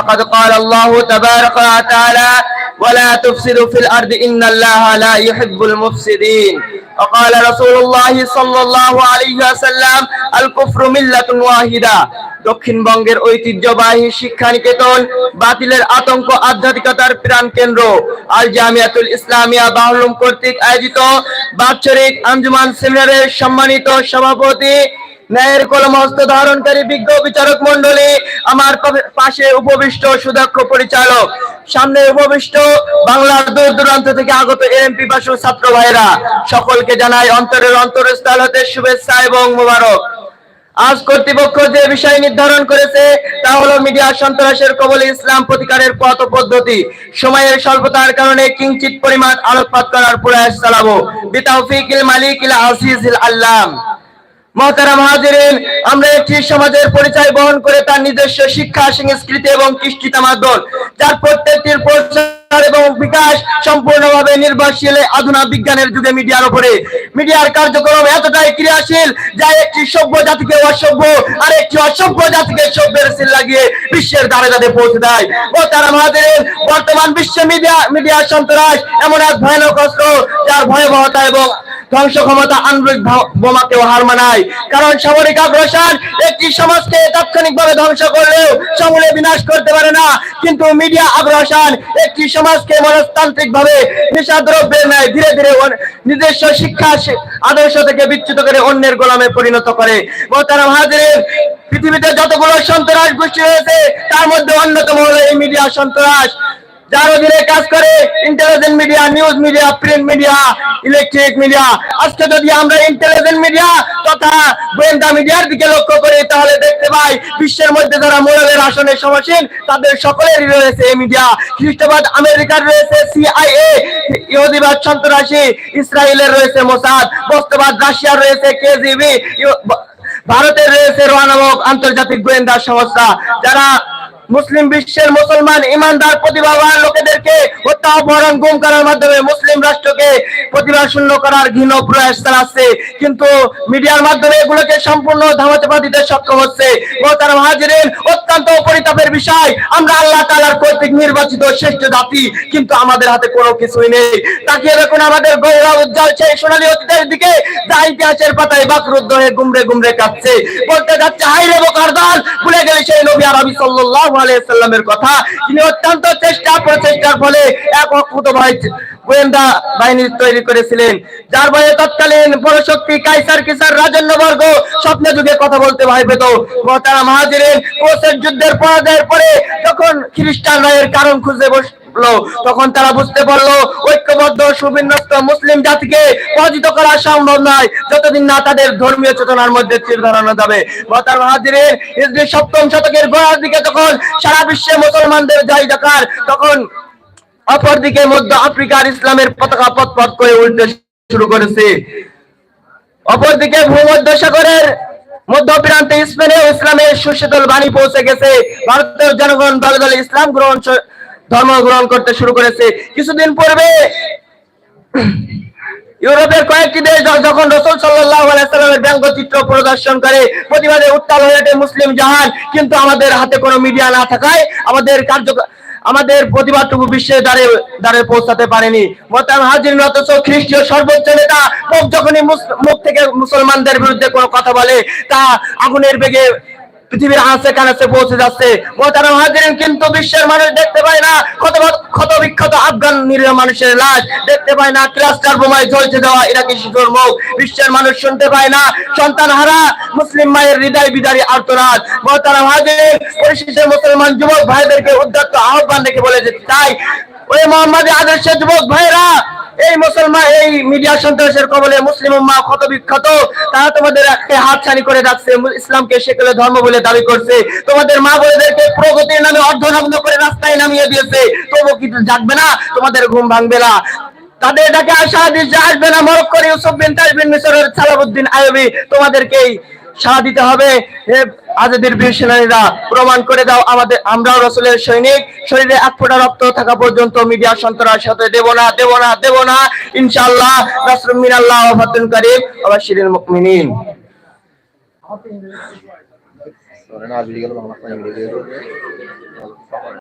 فقد قال الله تبارك وتعالى ولا تفسدوا في الأرض إن الله لا يحب المفسدين وقال رسول الله صلى الله عليه وسلم الكفر ملة واحدة দক্ষিণবঙ্গের ঐতিহ্যবাহী শিক্ষা নিকেতন বাতিলের আতঙ্ক আধ্যাত্মিকতার প্রাণ কেন্দ্র আল জামিয়াতুল ইসলামিয়া বাহলুম কর্তৃক আয়োজিত বাৎসরিক আঞ্জুমান সেমিনারের সম্মানিত সভাপতি ন্যায়ের কলম হস্ত ধারণকারী বিজ্ঞ বিচারক মন্ডলী আমার পাশে উপবিষ্ট সুদক্ষ পরিচালক, সামনে উপবিষ্ট বাংলার দূর দূরান্ত থেকে আগত এমপি পাশু ছাত্র ভাইরা সকলকে জানাই অন্তরের অন্তরস্থল হতে শুভেচ্ছা এবং মোবারক। আজ কর্তৃপক্ষ যে বিষয় নির্ধারণ করেছে, তা হলো মিডিয়া সন্ত্রাসের কবলে ইসলাম প্রতিকারের পথ পদ্ধতি। সময়ের স্বল্পতার কারণে কিঞ্চিত পরিমাণ আলোকপাত করার প্রয়াস চালাবো। বিতাউফিকিল মালিকিল আসিজিল আল্লাম। মহতারাম হাজিরিন আমরা একটি সমাজের পরিচয় বহন করে তার নিজস্ব শিক্ষা, সংস্কৃতি এবং কৃষ্টিতা মাধ্যম যার প্রত্যেকটির প্রচার এবং বিকাশ সম্পূর্ণভাবে নির্ভরশীল এই আধুনিক বিজ্ঞানের যুগে মিডিয়ার উপরে। মিডিয়ার কার্যক্রম এতটাই ক্রিয়াশীল, যা একটি সভ্য জাতিকে অসভ্য আর একটি অসভ্য জাতিকে সভ্যের সিল লাগিয়ে বিশ্বের দ্বারে দ্বারে পৌঁছে দেয়। ও তারা হাজিরিন বর্তমান বিশ্ব মিডিয়া মিডিয়া সন্ত্রাস এমন এক ভয়ানক অস্ত্র, যার ভয়াবহতা এবং ধ্বংস ক্ষমতা আণবিক বোমাকেও হার মানায়। কারণ সামরিক আগ্রাসন একটি সমাজকে তাৎক্ষণিকভাবে ধ্বংস করলেও সমূলে বিনাশ করতে পারে না। কিন্তু মিডিয়া আগ্রাসন একটি সমাজকে মনস্তান্ত্রিক ভাবে নেশাদ্রব্যের ন্যায় ধীরে ধীরে নিজস্ব শিক্ষা আদর্শ থেকে বিচ্যুত করে অন্যের গোলামে পরিণত করে। মোহতারাম হাজির পৃথিবীতে যতগুলো সন্ত্রাস গোষ্ঠী রয়েছে, তার মধ্যে অন্যতম হলো এই মিডিয়া সন্ত্রাস। যার অধীনে কাজ করে intelligent media news media print media electric media আজকে যদি আমরা ইন্টেলিজেন্ট মিডিয়া তথা গোয়েন্দা মিডিয়ার দিকে লক্ষ্য করি, তাহলে দেখতে পাই বিশ্বের মধ্যে যারা মোরালের আসনে সমসীন, তাদের সকলেরই রয়েছে এই মিডিয়া খ্রিস্টবাদ আমেরিকার রয়েছে সিআইএ ইহুদিবাদ সন্ত্রাসী, ইসরায়েলের রয়েছে মোসাদ, বস্তুবাদ রাশিয়ার রয়েছে, কেজিবি ভারতের রয়েছে রোয়া নামক আন্তর্জাতিক গোয়েন্দা সংস্থা। যারা মুসলিম বিশ্বের মুসলমান ইমানদার প্রতিভাবান লোকেদেরকে হত্যা, অপহরণ, গুম করার মাধ্যমে মুসলিম রাষ্ট্রকে প্রতিভা শূন্য করার ঘৃণ প্রয়াস চালাচ্ছে। কিন্তু মিডিয়ার মাধ্যমে এগুলোকে সম্পূর্ণ ধামাচাপা দিতে সক্ষম হচ্ছে। মোহতারাম হাজিরিন, অত্যন্ত পরিতাপের বিষয়। আমরা আল্লাহ তাআলার কর্তৃক নির্বাচিত শ্রেষ্ঠ জাতি, কিন্তু আমাদের হাতে কোনো কিছুই নেই। তাকিয়ে দেখুন আমাদের গৌরব উজ্জ্বল সেই সোনালী অতীতের দিকে, যা ইতিহাসের পাতায় বাকরুদ্ধ হয়ে গুমরে গুমরে কাঁপছে। বলতে যাচ্ছে হাই রে বোকার দল! ভুলে গেলে সেই নবী আরবি সাল্লাল্লাহু আলাইহি সাল্লামের কথা। তিনি অত্যন্ত চেষ্টা, প্রচেষ্টার ফলে এক অক্ষত ভাই গোয়েন্দা বাহিনী তৈরি করেছিলেন। যার ভয়ে তৎকালীন পরশক্তি কাইসার কিসার রাজন্যবর্গ স্বপ্ন যুগে কথা বলতে ভয় পেত তারা মহাজিরেন কোসের যুদ্ধের পরাজয়ের পরে যখন খ্রিস্টান রায়ের কারণ খুঁজে বসল তখন তারা বুঝতে পারল, ঐক্যবদ্ধ, সুবিন্যস্ত মুসলিম জাতিকে পরাজিত করা সম্ভব নয়। যতদিন না তাদের ধর্মীয় চেতনার মধ্যে চির ধরানো যাবে। মহতার মাহাজিরের হিজরি সপ্তম শতকের গোড়ার দিকে তখন সারা বিশ্বে মুসলমানদের জয় জাকার তখন অপরদিকে মধ্য আফ্রিকার ইসলামের পতাকা পথ পথ করে উল্টে শুরু করেছে। অপরদিকে ভূমধ্য সাগরের মধ্য প্রান্তে স্পেনে ইসলামের সুশীতল বাণী পৌঁছে গেছে। ভারতের জনগণ দলে দলে ইসলাম গ্রহণ ধর্ম গ্রহণ করতে শুরু করেছে। কিছুদিন পূর্বে ইউরোপের কয়েকটি দেশ যখন রসুল সাল্লাহ আলাইসাল্লামের ব্যঙ্গচিত্র প্রদর্শন করে, প্রতিবাদে উত্তাল হয়ে ওঠে মুসলিম জাহান। কিন্তু আমাদের হাতে কোনো মিডিয়া না থাকায় আমাদের কার্য আমাদের প্রতিবাদটুকু বিশ্বের দ্বারে দ্বারে পৌঁছাতে পারেনি। মোতাম হাজির অথচ খ্রিস্টীয় সর্বোচ্চ নেতা পোপ যখনই মুখ থেকে মুসলমানদের বিরুদ্ধে কোনো কথা বলে, তা আগুনের বেগে পৃথিবীর আঁচে কানাচে পৌঁছে যাচ্ছে। মোহতারাম হাজিরেন কিন্তু বিশ্বের মানুষ দেখতে পায় না। ক্ষত ক্ষত বিক্ষত আফগান নিরীহ মানুষের লাশ দেখতে পায় না। ক্লাস্টার বোমায় জ্বলছে দেওয়া ইরাকি শিশুর মুখ বিশ্বের মানুষ শুনতে পায় না। সন্তান হারা, মুসলিম মায়ের হৃদয় বিদারী আর্তনাদ। মোহতারাম হাজিরেন পরিশেষে মুসলমান যুবক ভাইদেরকে উদ্যত্ত আহ্বান রেখে বলে যেতে চাই ওই মোহাম্মদ আদর্শ যুবক ভাইরা এই মুসলমান, এই মিডিয়া সন্ত্রাসের কবলে মুসলিম ক্ষত বিক্ষত তারা তোমাদের হাতছানি করে রাখছে, ইসলামকে সেকেলে ধর্ম বলে দাবি করছে। তোমাদের মা বোনেদেরকে প্রগতির নামে অর্ধনগ্ন করে রাস্তায় নামিয়ে দিয়েছে। তবু কি জাগবে না? তোমাদের ঘুম ভাঙবে না। তাদের ডাকে আশা আসবে না। মরক্কর ইউসুফ বিন তাজবিন মিশরের সালাবউদ্দিন আইয়ুবী। তোমাদেরকেই সাড়া দিতে হবে। হে আজাদের বীর সেনানীরা, প্রমাণ করে দাও আমাদের, আমরাও রসুলের সৈনিক। শরীরে এক ফোঁটা রক্ত থাকা পর্যন্ত মিডিয়া সন্ত্রাস সাথে দেব না দেব না দেব না। ইনশাআল্লাহ নাসরুম মিনাল্লাহ ওয়া ফাতুন কারীম ওয়া বাশশিরিল মুমিনিন আর ভিডিও বাংলা ভিডিও